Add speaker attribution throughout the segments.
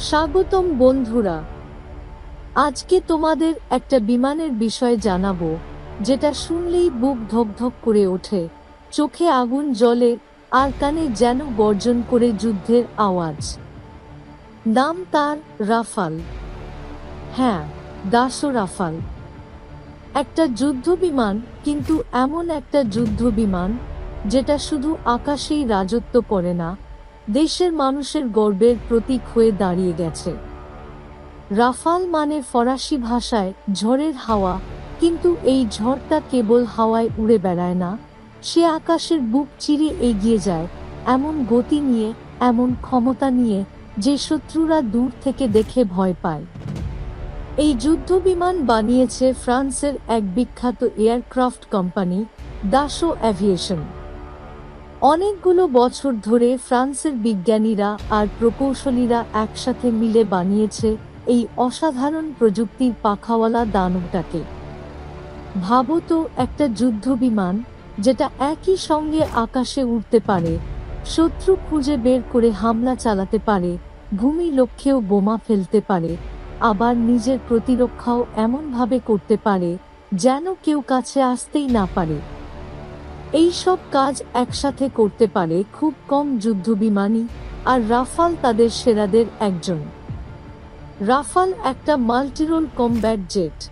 Speaker 1: স্বাগতম বন্ধুরা। আজকে তোমাদের একটা বিমানের বিষয়ে জানাব, যেটা শুনলেই বুক ধকধক করে ওঠে, চোখে আগুন জলে আর কানে যেন গর্জন করে যুদ্ধের আওয়াজ। নাম তার রাফাল। হ্যাঁ দাসো রাফাল। একটা যুদ্ধ বিমান, কিন্তু এমন একটা যুদ্ধ বিমান, যেটা শুধু আকাশেই রাজত্ব করে না দেশের মানুষের গর্বের প্রতীক হয়ে দাঁড়িয়ে গেছে। রাফাল মানে ফরাসি ভাষায় ঝড়ের হাওয়া, কিন্তু এই ঝড়টা কেবল হাওয়ায় উড়ে বেড়ায় না। সে আকাশের বুক চিরে এগিয়ে যায়, এমন গতি নিয়ে, এমন ক্ষমতা নিয়ে, যে শত্রুরা দূর থেকে দেখে ভয় পায়। এই যুদ্ধ বিমান বানিয়েছে ফ্রান্সের এক বিখ্যাত এয়ারক্রাফট কোম্পানি, দাসো অ্যাভিয়েশন। অনেকগুলো বছর ধরে ফ্রান্সের বিজ্ঞানীরা আর প্রকৌশলীরা একসাথে মিলে বানিয়েছে এই অসাধারণ প্রযুক্তির পাখাওয়ালা দানবটাকে। ভাবো একটা যুদ্ধ বিমান যেটা একই সঙ্গে আকাশে উঠতে পারে, শত্রু খুঁজে বের করে হামলা চালাতে পারে, ভূমি লক্ষ্যেও বোমা ফেলতে পারে, আবার নিজের প্রতিরক্ষাও এমনভাবে করতে পারে যেন কেউ কাছে আসতেই না পারে। এই সব কাজ একসাথে করতে পারে খুব কম যুদ্ধবিমানই, আর রাফাল তাদের সেরাদের একজন। রাফাল একটা মাল্টিরোল কমব্যাট জেট।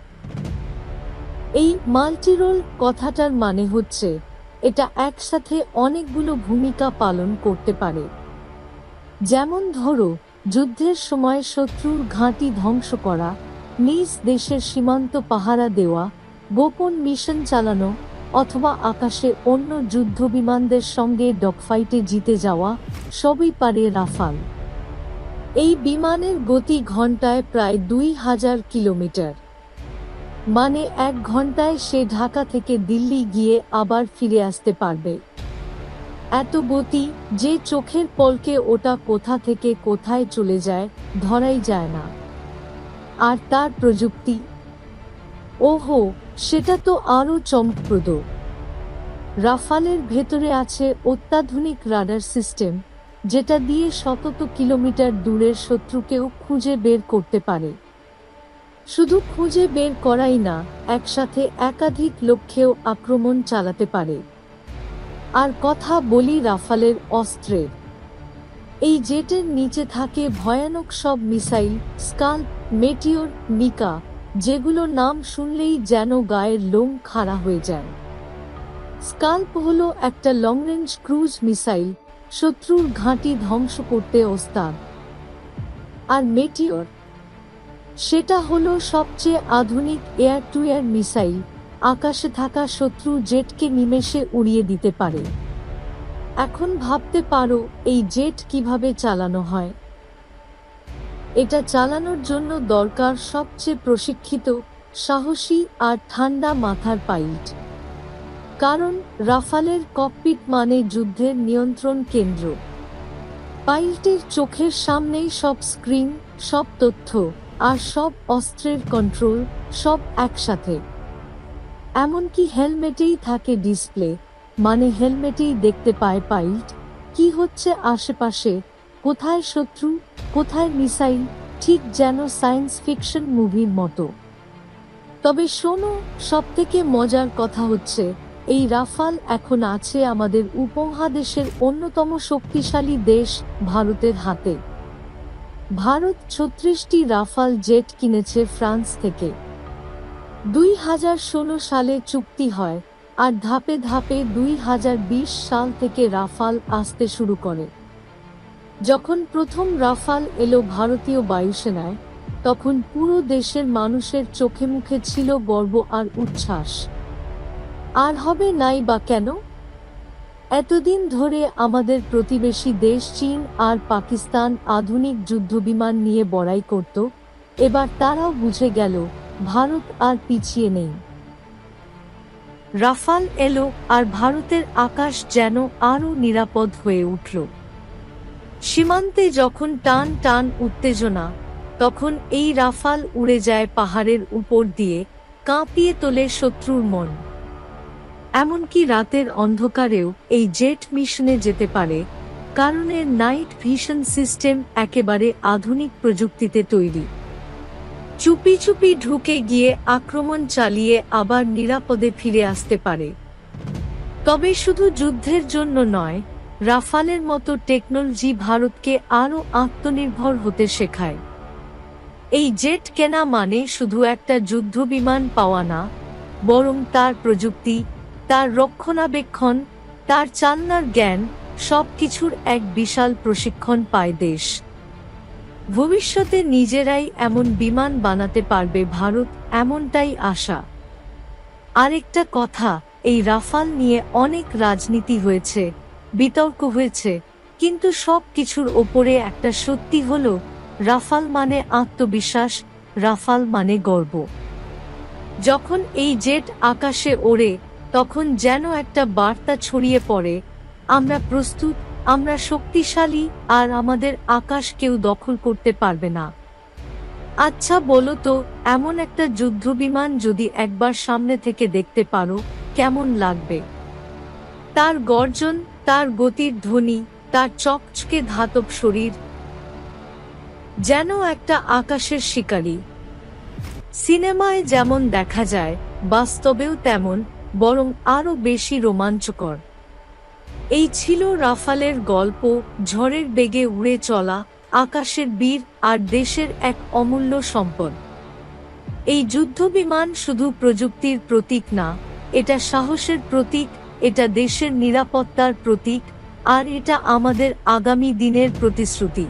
Speaker 1: এই মাল্টিরোল কথাটার মানে হচ্ছে, এটা একসাথে অনেকগুলো ভূমিকা পালন করতে পারে। যেমন ধরো, যুদ্ধের সময় শত্রুর ঘাঁটি ধ্বংস করা, নিজ দেশের সীমান্ত পাহারা দেওয়া, গোপন মিশন চালানো অথবা আকাশে অন্য যুদ্ধ বিমানদের সঙ্গে ডগফাইটে জিতে যাওয়া সবই পারে রাফাল। এই বিমানের গতি ঘন্টায় প্রায় দুই হাজার কিলোমিটার। মানে এক ঘন্টায় সে ঢাকা থেকে দিল্লি গিয়ে আবার ফিরে আসতে পারবে। এত গতি যে চোখের পলকে ওটা কোথা থেকে কোথায় চলে যায় ধরাই যায় না। আর তার প্রযুক্তি ওহো, সেটা তো আরও চমকপ্রদ। রাফালের ভেতরে আছে অত্যাধুনিক রাডার সিস্টেম, যেটা দিয়ে শতত কিলোমিটার দূরের শত্রুকেও খুঁজে বের করতে পারে। শুধু খুঁজে বের করাই না, একসাথে একাধিক লক্ষ্যেও আক্রমণ চালাতে পারে। আর কথা বলি রাফালের অস্ত্রের এই জেটের নিচে থাকে ভয়ানক সব মিসাইল স্কাল মেটিওর, মিকা যেগুলো নাম শুনলেই যেন গায়ের লোম খাড়া হয়ে যায়। স্কাল্প হলো একটা লং রেঞ্জ ক্রুজ মিসাইল শত্রুর ঘাঁটি ধ্বংস করতে ওস্তাদ আর মেটিওর সেটা হলো সবচেয়ে আধুনিক এয়ার টু এয়ার মিসাইল আকাশে থাকা শত্রু জেটকে নিমেষে উড়িয়ে দিতে পারে। এখন ভাবতে পারো, এই জেট কীভাবে চালানো হয়। এটা চালানোর জন্য দরকার সবচেয়ে প্রশিক্ষিত, সাহসী আর ঠান্ডা মাথার পাইলট। কারণ রাফালের ককপিট মানে যুদ্ধের নিয়ন্ত্রণ কেন্দ্র। পাইলটের চোখের সামনেই সব স্ক্রিন, সব তথ্য আর সব অস্ত্রের কন্ট্রোল সব একসাথে। এমনকি হেলমেটেই থাকে ডিসপ্লে মানে হেলমেটেই দেখতে পায় পাইলট কি হচ্ছে আশেপাশে কোথায় শত্রু, কোথায় মিসাইল, ঠিক যেন সায়েন্স ফিকশন মুভির মতো। তবে শোনো সব থেকে মজার কথা হচ্ছে, এই রাফাল এখন আছে আমাদের উপমহাদেশের অন্যতম শক্তিশালী দেশ ভারতের হাতে। ভারত ছত্রিশটি রাফাল জেট কিনেছে ফ্রান্স থেকে। দুই হাজার ষোলো সালে চুক্তি হয়, আর ধাপে ধাপে দুই হাজার বিশ সাল থেকে রাফাল আসতে শুরু করে। যখন প্রথম রাফাল এলো ভারতীয় বায়ুসেনায়, তখন পুরো দেশের মানুষের চোখে মুখে ছিল গর্ব আর উচ্ছ্বাস। আর হবে নাই বা কেন? এতদিন ধরে আমাদের প্রতিবেশী দেশ চীন আর পাকিস্তান আধুনিক যুদ্ধবিমান নিয়ে বড়াই করত, এবার তারাও বুঝে গেল ভারত আর পিছিয়ে নেই। রাফাল এলো আর ভারতের আকাশ যেন আরও নিরাপদ হয়ে উঠল। সীমান্তে যখন টান টান উত্তেজনা, তখন এই রাফাল উড়ে যায় পাহাড়ের উপর দিয়ে, কাঁপিয়ে তোলে শত্রুর মন। এমনকি রাতের অন্ধকারেও এই জেট মিশনে যেতে পারে, কারণ এর নাইট ভিশন সিস্টেম একেবারে আধুনিক প্রযুক্তিতে তৈরি। চুপি চুপি ঢুকে গিয়ে আক্রমণ চালিয়ে আবার নিরাপদে ফিরে আসতে পারে। তবে শুধু যুদ্ধের জন্য নয় রাফালের মতো টেকনোলজি ভারতকে আরও আত্মনির্ভর হতে শেখায়। এই জেট কেনা মানে শুধু একটা যুদ্ধ বিমান পাওয়া না, বরং তার প্রযুক্তি, তার রক্ষণাবেক্ষণ, তার চালনার জ্ঞান সব কিছুর এক বিশাল প্রশিক্ষণ পায় দেশ। ভবিষ্যতে নিজেরাই এমন বিমান বানাতে পারবে ভারত এমনটাই আশা। আরেকটা কথা, এই রাফাল নিয়ে অনেক রাজনীতি হয়েছে বিতর্ক হয়েছে, কিন্তু সব কিছুর ওপরে একটা সত্যি হলো, রাফাল মানে আত্মবিশ্বাস, রাফাল মানে গর্ব। যখন এই জেট আকাশে ওড়ে, তখন যেন একটা বার্তা ছড়িয়ে পড়ে, আমরা প্রস্তুত, আমরা শক্তিশালী, আর আমাদের আকাশ কেউ দখল করতে পারবে না। আচ্ছা বলো তো, এমন একটা যুদ্ধবিমান যদি একবার সামনে থেকে দেখতে পারো, কেমন লাগবে? তার গর্জন তার গতির ধ্বনি, তার চকচকে ধাতব শরীর, যেন একটা আকাশের শিকারী। সিনেমায় যেমন দেখা যায়, বাস্তবেও তেমন, বরং আরও বেশি রোমাঞ্চকর। এই ছিল রাফালের গল্প, ঝড়ের বেগে উড়ে চলা, আকাশের বীর আর দেশের এক অমূল্য সম্পদ। এই যুদ্ধবিমান শুধু প্রযুক্তির প্রতীক না, এটা সাহসের প্রতীক এটা দেশের নিরাপত্তার প্রতীক আর এটা আমাদের আগামী দিনের প্রতিশ্রুতি।